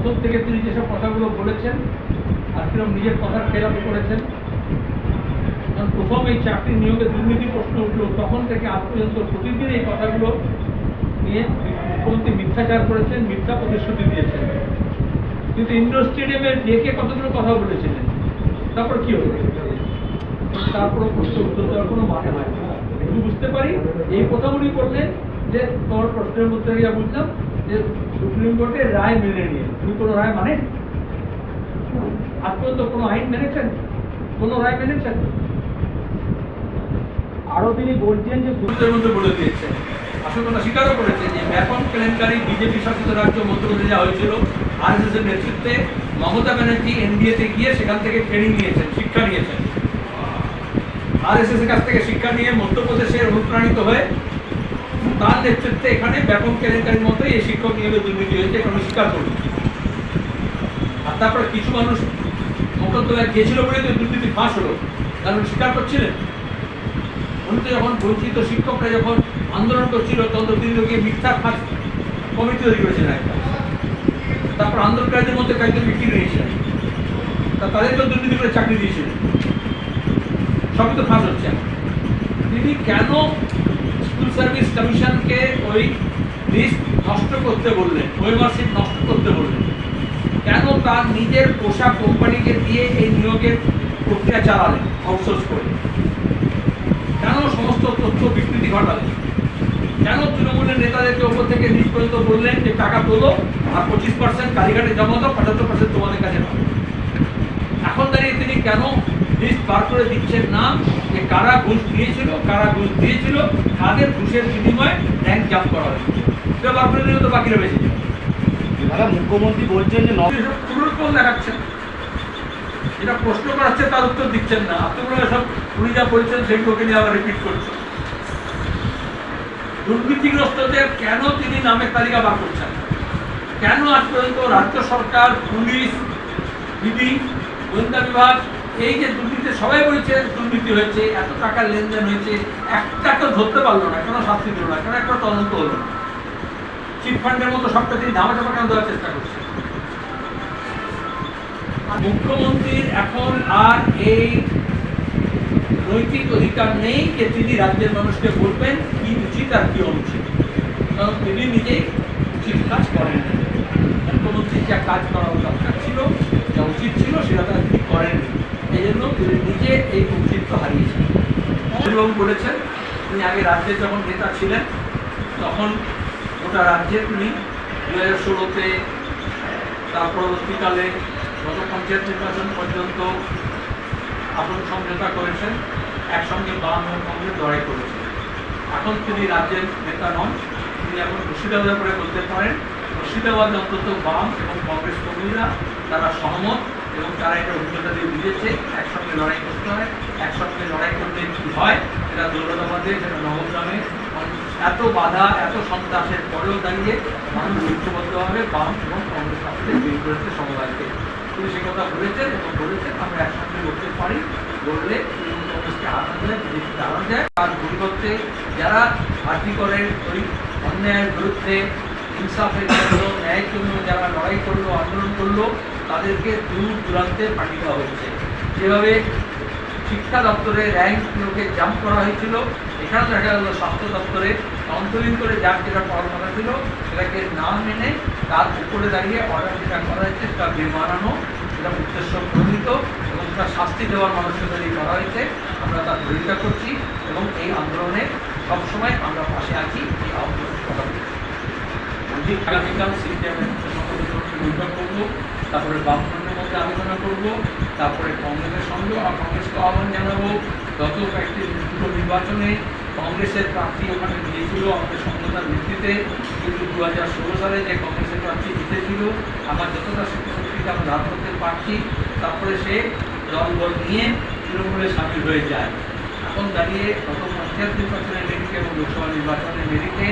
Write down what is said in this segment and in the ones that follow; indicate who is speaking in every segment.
Speaker 1: প্রথম থেকে তিনি যেসব কথাগুলো বলেছেন আর কীরকম নিজের কথার খেলাপ করেছেন প্রথম এই চাকরি নিয়োগে দুর্নীতি প্রশ্ন উঠল, তখন থেকে আজ পর্যন্ত প্রতিদিন এই কথাগুলো নিয়ে মুখ্যমন্ত্রী মিথ্যাচার করেছেন, মিথ্যা প্রতিশ্রুতি দিয়েছেন। কিন্তু ইন্ডোর স্টেডিয়ামে ডেকে কতগুলো কথা বলেছিলেন? তারপর কি হলো? তারপর প্রশ্ন উত্তর দেওয়ার কোনো মানে হয় একটু বুঝতে পারি, এই কথাগুলি করলেন যে তোমার প্রশ্নের মধ্যে গিয়ে বুঝলাম যে সুপ্রিম কোর্টের রায় মেনে নিয়ে কোনো রায় মানে? আজ পর্যন্ত কোনো আইন মেনেছেন? কোনো রায় মেনেছেন?
Speaker 2: আরও তিনি বলছেন যে
Speaker 1: সূত্রের মধ্যে বলে দিয়েছে আসল কথা স্বীকারও করেছে যে ব্যাপক কেলেঙ্কারি বিজেপি শাসিত রাজ্য মধ্যপ্রদেশে যা হয়েছিল। আর এস এর নেতৃত্বে মমতা ব্যানার্জি এনডিএতে গিয়ে সেখান থেকে ট্রেনিং নিয়েছেন শিক্ষা নিয়েছেন। আর এস এর কাছ থেকে শিক্ষা নিয়ে মধ্যপ্রদেশে অনুপ্রাণিত হয়ে তার নেতৃত্বে এখানে ব্যাপক কেলেঙ্কারির মতোই এই শিক্ষক নিয়োগে দুর্নীতি হয়েছে এখন স্বীকার করি আর তারপরে কিছু মানুষ মোকদ্দমায় গিয়েছিল বলে তো দুর্নীতি ফাঁস হলো। কারণ স্বীকার করছিলেন। উনি তো যখন বঞ্চিত শিক্ষকরা যখন আন্দোলন করছিল, তখন তিনি গিয়ে মিথ্যা ফাঁস কমিটি তৈরি করেছিলেন একটা তারপর আন্দোলনকারীদের মধ্যে কয়েকজন বিক্রি নিয়েছিলেন তা তাদেরকেও দুর্নীতি করে চাকরি দিয়েছিলেন সবই তো ফাঁস হচ্ছে। তিনি কেন স্কুল সার্ভিস কমিশনকে ওই লিস্ট নষ্ট করতে বললেন? ওয়েমারশিপ নষ্ট করতে বললেন? কেন তার নিজের পোশাক কোম্পানিকে দিয়ে এই নিয়োগের প্রক্রিয়া চালালেন? আউটসোর্স করে। কেন সমস্ত তথ্য বিকৃতি ঘটালেন? কেন তৃণমূলের নেতাদেরকে ওপর থেকে নিজ পর্যন্ত বললেন যে টাকা তোলো আর পঁচিশ পার্সেন্ট কালীঘাটে জমা দাও, পঁচাত্তর পার্সেন্ট তোমাদের কাছে পাবে এখন দাঁড়িয়ে তিনি কেন লিস্ট বার করে দিচ্ছেন না যে কারা ঘুষ দিয়েছিল, কারা ঘুষ দিয়েছিল কাদের ঘুষের বিনিময়ে ব্যাংক জাপ করা হয়েছে? বার করে দিলে তো বাকিরা
Speaker 2: দাদা মুখ্যমন্ত্রী বলছেন যে
Speaker 1: কুরুলকল দেখাচ্ছেন? যেটা প্রশ্ন করাচ্ছে, তার উত্তর দিচ্ছেন না। আপনি সব উনি যা বলছেন সেইগুলোকে নিয়ে আবার রিপিট করছেন। দুর্নীতিগ্রস্তদের কেন তিনি নামের তালিকা বার করছেন? কেন আজ পর্যন্ত রাজ্য সরকার, পুলিশ বিধি গোয়েন্দা বিভাগ, এই যে দুর্নীতি সবাই বলছে দুর্নীতি হয়েছে, এত টাকার লেনদেন হয়েছে, একটা কেউ ধরতে পারল না, কেন শাস্তি দিল না, কেন একটা তদন্ত হলো না। চিট ফান্ডের মতো সবটা তিনি ধামা চাপা কেন দেওয়ার চেষ্টা করছে মুখ্যমন্ত্রীর এখন আর এই নৈতিক অধিকার নেই যে তিনি রাজ্যের মানুষকে বলবেন কি উচিত আর কি অনুচিত। কারণ তিনি নিজেই উচিত কাজ করেন না। মুখ্যমন্ত্রীর যা কাজ করা দরকার ছিল যা উচিত ছিল সেটা তারা তিনি করেননি এই জন্য তিনি নিজে এই কর্তৃত্ব হারিয়েছেন। বাবু বলেছেন তিনি আগে রাজ্যে যখন নেতা ছিলেন তখন গোটা রাজ্যে তিনি দু হাজার ষোলোতে তার পরবর্তীকালে গত পঞ্চায়েত নির্বাচন পর্যন্ত আপন সমঝোতা করেছেন, একসঙ্গে বাম এবং কংগ্রেস লড়াই করেছেন এখন তিনি রাজ্যের নেতা নন, তিনি এখন মুর্শিদাবাদের করে বলতে পারেন, মুর্শিদাবাদে অন্তত বাম এবং কংগ্রেস কর্মীরা তারা সহমত এবং তারা এটা অভিজ্ঞতা দিয়ে বুঝেছে, একসঙ্গে লড়াই করতে হয়, একসঙ্গে লড়াই করলে কি হয় এটা দৌলতাবাদে, সেটা নবগ্রামে এত বাধা, এত সন্ত্রাসের পরেও দাঁড়িয়ে মানুষ ঐক্যবদ্ধভাবে বাম এবং কংগ্রেস পার্টিতে বিল করেছে সমবায়কে। তিনি সে কথা বলেছেন এবং বলেছেন আমরা একসঙ্গে লড়তে পারি তৃণমূল কংগ্রেসকে হারানো যায় বিজেপিকে হারানো যায়। তার পরিবর্তে যারা পার্টি করেন, ওই অন্যায়ের বিরুদ্ধে ইনসাফের জন্য, ন্যায়ের জন্য যারা লড়াই করল, আন্দোলন করল, তাদেরকে দূর দূরান্তে পাঠিয়ে দেওয়া হচ্ছে যেভাবে শিক্ষা দপ্তরে র্যাঙ্কগুলোকে জাম্প করা হয়েছিল। এখানে দেখা গেল স্বাস্থ্য দপ্তরে কাউন্সেলিং করে যার যেটা পড়ানো ছিল, সেটাকে না মেনে তার উপরে দাঁড়িয়ে অর্ডার যেটা করা হয়েছে, সেটা বেমানানো, সেটা উদ্দেশ্য প্রণীত এবং সেটা শাস্তি দেওয়ার মানুষের তৈরি করা হয়েছে। আমরা তার বিরোধিতা করছি এবং এই আন্দোলনে সবসময় আমরা পাশে আছি, এই বলছি বলছি আগামীকাল বৈঠক করব, তারপরে বামফ্রন্টের মধ্যে আলোচনা করব, তারপরে কংগ্রেসের সঙ্গে কংগ্রেসকে আহ্বান জানাব। গত কয়েকটি দুটো নির্বাচনে কংগ্রেসের প্রার্থী ওখানে দিয়েছিল আমাদের সমঝোতার ভিত্তিতে। কিন্তু দু হাজার ষোলো সালে যে কংগ্রেসের প্রার্থী জিতেছিল, আমার যতটা শক্তিকে আমরা লাভ করতে পারছি, তারপরে সে দলবল নিয়ে তৃণমূলে সামিল হয়ে যায়। এখন দাঁড়িয়ে গত পঞ্চায়েত নির্বাচনের মেরিটে এবং লোকসভা নির্বাচনের মেরিটে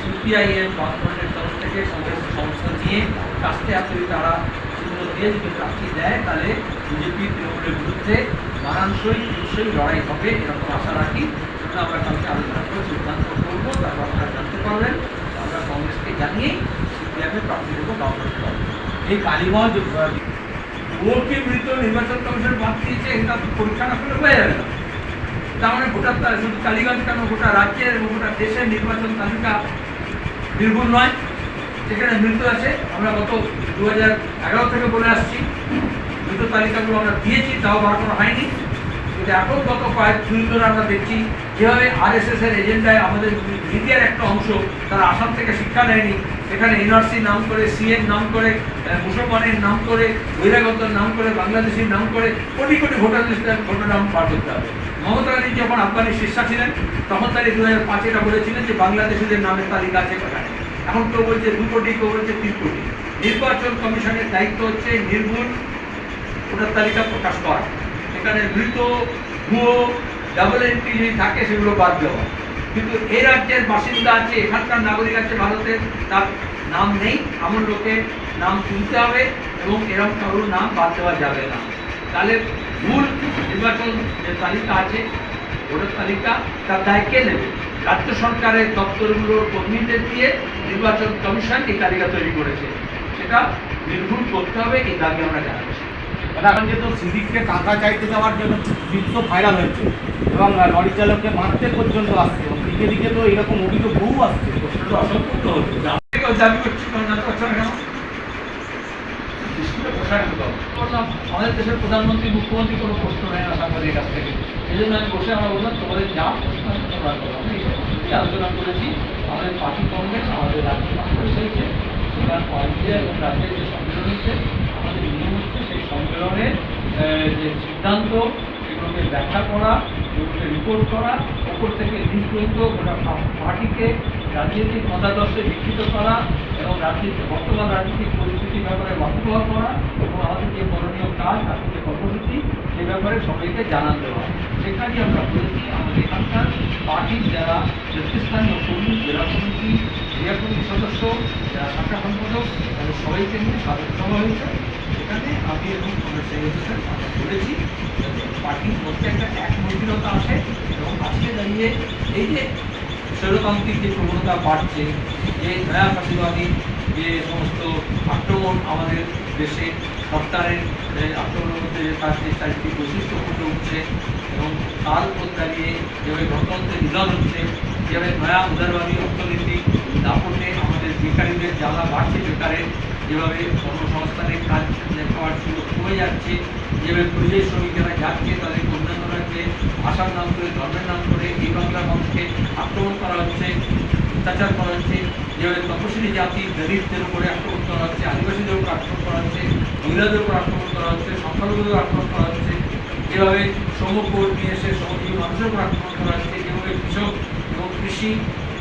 Speaker 1: সিপিআইএম বামফ্রন্টের তরফ থেকে কংগ্রেসের সংস্থা নিয়ে কাস্তে হাতে তারা চিহ্ন দিয়ে যদি প্রার্থী দেয়, তাহলে বিজেপি তৃণমূলের বিরুদ্ধে মানানসই টিকসই লড়াই হবে এরকম আশা রাখি। সেটা আমরা কালকে আলোচনা করে সিদ্ধান্ত করব, তারপর আপনারা জানতে পারবেন। আমরা কংগ্রেসকে জানিয়েই সিপিআইএমের প্রার্থী দেবো বামফ্রন্টের
Speaker 2: এই কালীগঞ্জ
Speaker 1: ভুয়োকে মৃত নির্বাচন কমিশন বাদ দিয়েছে, এটা তো পরীক্ষা না করলে হয়ে যাবে না। তার মানে তা- শুধু কালীগঞ্জ কেন? গোটা রাজ্যের এবং গোটা দেশের নির্বাচন তালিকা নির্ভুল নয়। সেখানে মৃত আছে। আমরা গত দু হাজার এগারো থেকে বলে আসছি। মৃত তালিকাগুলো আমরা দিয়েছি, তাও বার করা হয়নি। কিন্তু এখন গত কয়েক দিন ধরে আমরা দেখছি, যেভাবে আরএসএস এর এজেন্ডায় আমাদের মিডিয়ার একটা অংশ তারা আসাম থেকে শিক্ষা নেয়নি। এখানে এনআরসি নাম করে সিএন নাম করে মুসলমানের নাম করে, বহিরাগতর নাম করে, বাংলাদেশের নাম করে, কোটি কোটি ভোটার লিস্টের ভোটার নাম পার করতে হবে। মমতা ব্যানার্জি যখন আফগানের শীর্ষা ছিলেন তখন তারা দু হাজার পাঁচ এটা বলেছিলেন যে বাংলাদেশিদের নামের তালিকা আছে কোথায় এখন কেউ বলছে দু কোটি কেউ বলছে তিন কোটি। নির্বাচন কমিশনের দায়িত্ব হচ্ছে নির্ভুল ভোটার তালিকা প্রকাশ করা। সেখানে মৃত, ভুয়ো ডাবল এন্ট্রি যদি থাকে, সেগুলো বাদ দেওয়া। কিন্তু এ রাজ্যের বাসিন্দা আছে, এখানকার নাগরিক আছে ভারতের, তার নাম নেই, এমন লোকের নাম তুলতে হবে এবং এরকম কারোর নাম বাদ দেওয়া যাবে না। তাহলে ভুল নির্বাচন যে তালিকা আছে ভোটার তালিকা তার দায় কে নেবে। রাজ্য সরকারের দপ্তরগুলোর কর্মীদের দিয়ে নির্বাচন কমিশন এই তালিকা তৈরি করেছে। সেটা নির্ভুল করতে হবে এই দাবি আমরা জানাচ্ছি।
Speaker 2: মানে এখন যেহেতু সিভিককে টাকা চাইতে যাওয়ার জন্য দৃশ্য ভাইরাল হয়েছে এবং লরি চালককে মারতে পর্যন্ত আসছে এবং দিকে দিকে তো এরকম অভিযোগ বহু আসছে।
Speaker 1: অসম্পূর্ণ যে দাবি করছি না বললাম, আমাদের দেশের প্রধানমন্ত্রী মুখ্যমন্ত্রী কোনো প্রশ্ন নেয় না সাংবাদিকের কাছ থেকে। এই জন্য আমি বসে আমরা বললাম তোমাদের যা প্রশ্ন তোমরা এইসব আলোচনা করেছি। আমাদের পার্টি কংগ্রেস আমাদের রাজ্য কংগ্রেস হয়েছে। সেখানে পয়েন্টে এবং রাজ্যের যে সম্মেলন হচ্ছে আমাদের নিয়ম হচ্ছে সেই সম্মেলনের যে সিদ্ধান্ত সেগুলোকে ব্যাখ্যা করা সেগুলোকে রিপোর্ট করা। ওপর থেকে নিজ পর্যন্ত গোটা পার্টিকে রাজনৈতিক মতাদর্শে বিকৃত করা এবং রাজনীতি, বর্তমান রাজনৈতিক পরিস্থিতির ব্যাপারে ওয়াকিবহাল করা এবং আমাদের যে করণীয় কাজ আমাদের যে কর্মসূচি, সে ব্যাপারে সবাইকে জানান দেওয়া। সেখানেই আমরা বলেছি, আমাদের এখানকার পার্টির যারা নেতৃস্থানীয় কর্মী, জেলা কমিটি ক্রিয়া কমিটির সদস্য, যারা শাখা সম্পাদক, তাদের সবাইকে নিয়ে সাবেক সভা হয়েছে। সেখানে আমি এবং আমরা সেই সেক্রেটারি আমরা বলেছি পার্টির মধ্যে একটা একমন্ত্রীরতা আসে এবং আজকে দাঁড়িয়ে এই যে স্বৈরতান্ত্রিক যে প্রবণতা বাড়ছে। যে নয়া ফ্যাসিবাদী যে সমস্ত আক্রমণ আমাদের দেশে, সরকারের আক্রমণের মধ্যে যে চারটি বৈশিষ্ট্য ফুটে উঠছে এবং তার উপর দাঁড়িয়ে যেভাবে গণতন্ত্রের নিধন হচ্ছে, যেভাবে নয়া উদারবাদী অর্থনীতি দাপটে আমাদের বেকারীদের জ্বালা বাড়ছে বেকারের যেভাবে কর্মসংস্থানের কাজ পাওয়ার সুযোগ কমে যাচ্ছে। যেভাবে পরিযায়ী শ্রমিকেরা যাচ্ছে তাদেরকে অন্যান্য রাজ্যে ভাষার নাম করে, ধর্মের নাম করে এই বাংলার মানুষকে আক্রমণ করা হচ্ছে, অত্যাচার করা হচ্ছে। যেভাবে তপশিলি জাতি দলিতদের উপরে আক্রমণ করা হচ্ছে, আদিবাসীদের উপর আক্রমণ করা হচ্ছে, মহিলাদের উপর আক্রমণ করা হচ্ছে, সংখ্যালঘুদের আক্রমণ করা হচ্ছে। যেভাবে শ্রমকোট নিয়ে এসে শ্রমজীবী মানুষের উপর আক্রমণ করা হচ্ছে, যেভাবে কৃষক এবং কৃষি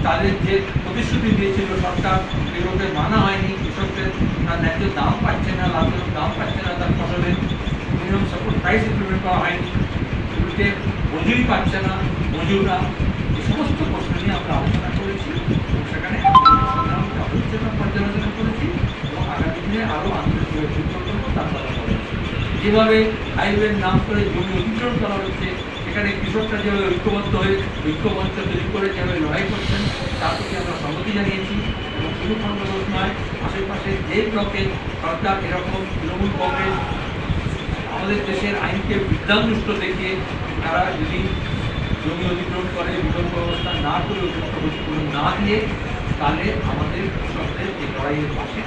Speaker 1: তাদের যে প্রতিশ্রুতি দিয়েছিল সরকার সেগুলোকে মানা হয়নি। কৃষকদের তার ন্যায্য দাম পাচ্ছে না লাভজনক দাম পাচ্ছে না, তার ফসলের মিনিমাম সাপোর্ট প্রাইস ইমপ্লিমেন্ট করা হয়নি। সেগুলোকে মজুরি পাচ্ছে না, মজুররা এই সমস্ত প্রশ্ন নিয়ে আমরা আলোচনা করেছি এবং সেখানে পর্যালোচনা করেছি এবং আগামী দিনে আরও আন্তর্জাতিক করব তার কথা যেভাবে হাইওয়ের নাম করে জমি অধিগ্রহণ করা হচ্ছে, সেখানে কৃষকরা যেভাবে ঐক্যবদ্ধ হয়ে ঐক্যমঞ্চ তৈরি করে, যেভাবে লড়াই করছেন তার প্রতি আমরা সম্মতি জানিয়েছি এবং শুধু খণ্ডঘোষ নয় আশেপাশে যে ব্লকে সরকার এরকম তৃণমূল কংগ্রেস, আমাদের দেশের আইনকে বিদ্যানুষ্ট দেখিয়ে তারা যদি জমি অধিগ্রহণ করে, বিকল্প ব্যবস্থা না করে অধিগ্রহণ না দিয়ে, তাহলে আমাদের কৃষকদের এই লড়াইয়ের পাশে